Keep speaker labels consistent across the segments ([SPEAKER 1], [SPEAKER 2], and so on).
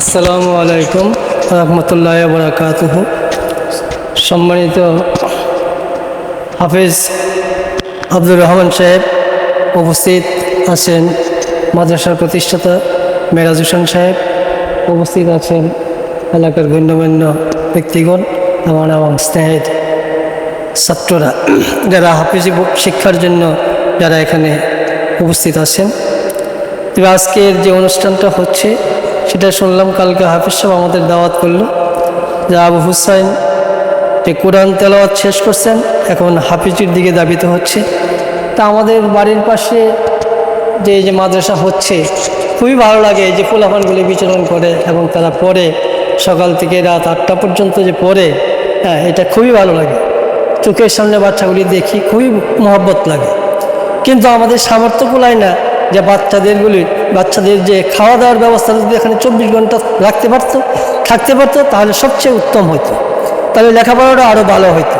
[SPEAKER 1] আসসালামু আলাইকুম রহমতুল্লাহ বরাকাতুহ। সম্মানিত হাফিজ আব্দুর রহমান সাহেব উপস্থিত আছেন, মাদ্রাসার প্রতিষ্ঠাতা মেরাজ হোসেন সাহেব উপস্থিত আছেন, এলাকার গণ্যমান্য ব্যক্তিগণ আমার এবং স্নেহের ছাত্ররা, যারা হাফিজি শিক্ষার জন্য যারা এখানে উপস্থিত আছেন। তবে আজকের যে অনুষ্ঠানটা হচ্ছে সেটা শুনলাম, কালকে হাফিজ সাহেব আমাদের দাওয়াত করল যে আবু হুসাইন যে কোরআন তেলাওয়াত শেষ করছেন, এখন হাফিজের দিকে দাবিত হচ্ছে। তা আমাদের বাড়ির পাশে যে যে মাদ্রাসা হচ্ছে, খুবই ভালো লাগে যে ফুলাফানগুলি বিচরণ করে এবং তারা পড়ে। সকাল থেকে রাত আটটা পর্যন্ত যে পড়ে হ্যাঁ এটা খুবই ভালো লাগে। চোখের সামনে বাচ্চাগুলি দেখি খুবই মহব্বত লাগে। কিন্তু আমাদের সামর্থ্য কুলায় না যে বাচ্চাদেরগুলি বাচ্চাদের যে খাওয়া দাওয়ার ব্যবস্থা যদি এখানে চব্বিশ ঘণ্টা রাখতে পারতো, থাকতে পারতো, তাহলে সবচেয়ে উত্তম হতো তাহলে লেখাপড়াটা আরও ভালো হতো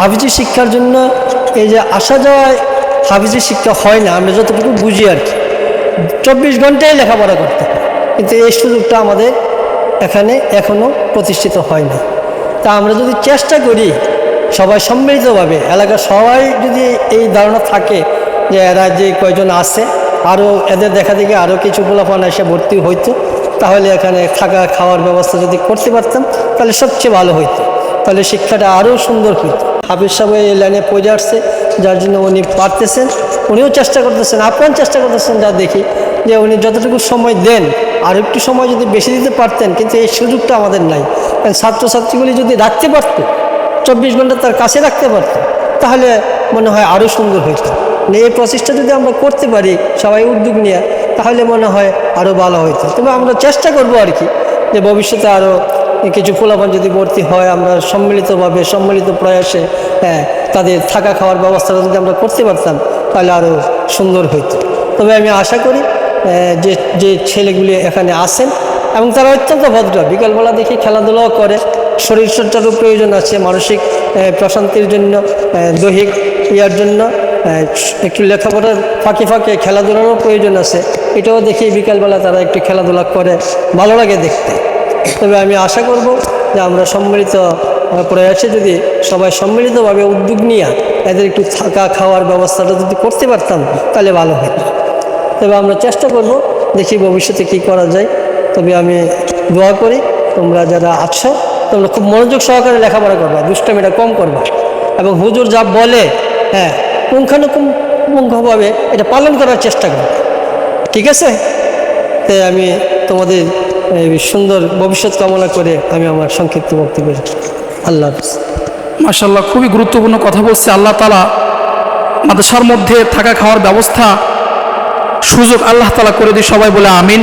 [SPEAKER 1] হাফিজি শিক্ষার জন্য এই যে আসা যাওয়ায় হাফিজি শিক্ষা হয় না, আমরা যতটুকু বুঝি আর কি। চব্বিশ ঘন্টায় লেখাপড়া করতে কিন্তু এই সুযোগটা আমাদের এখানে এখনও প্রতিষ্ঠিত হয় না। তা আমরা যদি চেষ্টা করি, সবাই সম্মিলিতভাবে, এলাকার সবাই যদি এই ধারণা থাকে যে এরা যে কয়জন আছে আরও এদের দেখা দেখে আরও কিছু পোলাপান এসে ভর্তি হইতো, তাহলে এখানে থাকা খাওয়ার ব্যবস্থা যদি করতে পারতাম, তাহলে সবচেয়ে ভালো হইতো। তাহলে শিক্ষাটা আরও সুন্দর হইতো। হাফিজ সাহেব এই লাইনে পৌঁছে আসছে, যার জন্য উনি পারতেছেন, উনিও চেষ্টা করতেছেন আপনার চেষ্টা করতেছেন যা দেখি, যে উনি যতটুকু সময় দেন, আর একটু সময় যদি বেশি দিতে পারতেন, কিন্তু এই সুযোগটা আমাদের নাই। ছাত্রছাত্রীগুলি যদি রাখতে পারতো, চব্বিশ ঘণ্টা তার কাছে রাখতে পারতো, তাহলে মনে হয় আরও সুন্দর মানে এই প্রচেষ্টা যদি আমরা করতে পারি, সবাই উদ্যোগ নিয়ে, তাহলে মনে হয় আরও ভালো হইতো। তবে আমরা চেষ্টা করব আর কি, যে ভবিষ্যতে আরও কিছু ফলাফল যদি ভর্তি হয়, আমরা সম্মিলিতভাবে, সম্মিলিত প্রয়াসে হ্যাঁ তাদের থাকা খাওয়ার ব্যবস্থাটা যদি আমরা করতে পারতাম, তাহলে আরও সুন্দর হইতো। তবে আমি আশা করি যে যে ছেলেগুলি এখানে আসেন এবং তারা অত্যন্ত ভদ্র, বিকালবেলা দেখি খেলাধুলাও করে শরীর শরীরচর্চারও প্রয়োজন আছে, মানসিক প্রশান্তির জন্য দৈহিক ইয়ার জন্য একটু লেখাপড়ার ফাঁকে ফাঁকে খেলাধুলারও প্রয়োজন আছে। এটাও দেখি বিকালবেলা তারা একটু খেলাধুলা করে, ভালো লাগে দেখতে। তবে আমি আশা করব যে আমরা সম্মিলিত প্রয়াসে যদি সবাই সম্মিলিতভাবে উদ্যোগ নিয়ে এদের একটু থাকা, খাওয়ার ব্যবস্থাটা যদি করতে পারতাম, তাহলে ভালো হতো। তবে আমরা চেষ্টা করব, দেখি ভবিষ্যতে কি করা যায়। তবে আমি দোয়া করি, তোমরা যারা আছো, তোমরা খুব মনোযোগ সহকারে লেখাপড়া করবা, দুষ্টামিটা কম করবা। এবং হুজুর যা বলে হ্যাঁ পুঙ্খানুপুঙ্খভাবে এটা পালন করার চেষ্টা করবে। ঠিক আছে? তাই আমি তোমাদের সুন্দর ভবিষ্যৎ কামনা করে আমি আমার সংক্ষিপ্ত বক্তব্য আল্লাহ হাফিজ।
[SPEAKER 2] মাসাল্লাহ খুবই গুরুত্বপূর্ণ কথা বলছে আল্লাহ তালা মাদ্রাসার মধ্যে থাকা খাওয়ার ব্যবস্থা সুযোগ আল্লাহ তালা করে দিই সবাই বলে আমিন।